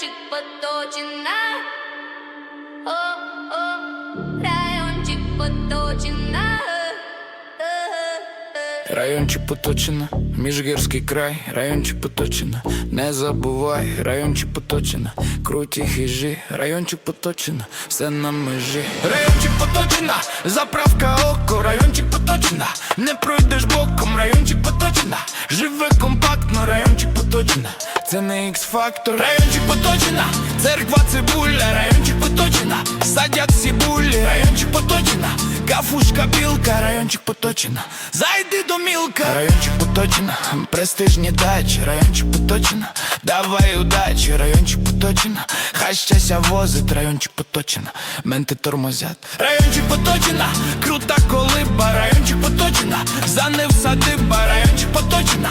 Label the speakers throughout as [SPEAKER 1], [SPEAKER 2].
[SPEAKER 1] Райончик Поточина. О, о, райончик Поточина. Е.
[SPEAKER 2] Райончик Поточина, Міжгірський край, райончик Поточина, не забувай, райончик Поточина, круті хижі, райончик Поточина, все на межі. Райончик Поточина, заправка око, райончик Поточина, не пройдеш боком, райончик це не X-фактор, райончик Поточина, церква цибуля, райончик Поточина, садять сібулі, райончик Поточина, кафушка білка, райончик Поточина, зайди до мілка, райончик Поточина, престижні дачі, райончик Поточина, давай удачі, райончик Поточина, хай щастя возить, райончик Поточина, менти тормозять, райончик Поточина, крута колиба, райончик Поточина, занив садиба, райончик Поточина,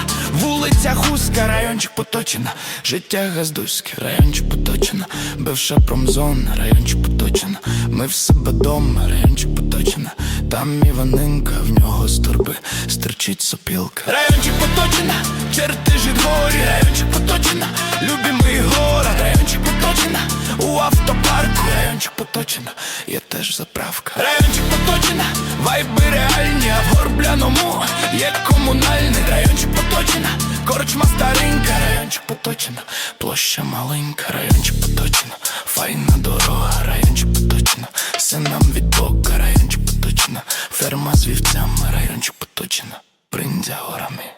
[SPEAKER 2] вулиця Хуска, райончик Поточина, життя газдуське, райончик Поточина, бивша промзона, райончик Поточина, ми в себе дома, райончик Поточина, там Іванинка, в нього з торби. Стерчить сопілка. Райончик Поточина, чертежі дворі, райончик Поточина, любимий город, райончик Поточина, у автопарку, райончик Поточина, є теж заправка. Райончик Поточина, вайби реальні, а в горбляному є комунальний райончик поточена, корчма старенька, райончик поточена, площа маленька, райончик поточена, файна дорога, райончик поточена, все нам від Бога, райончик поточена, ферма з вівцями, райончик поточена, бриндзя горами.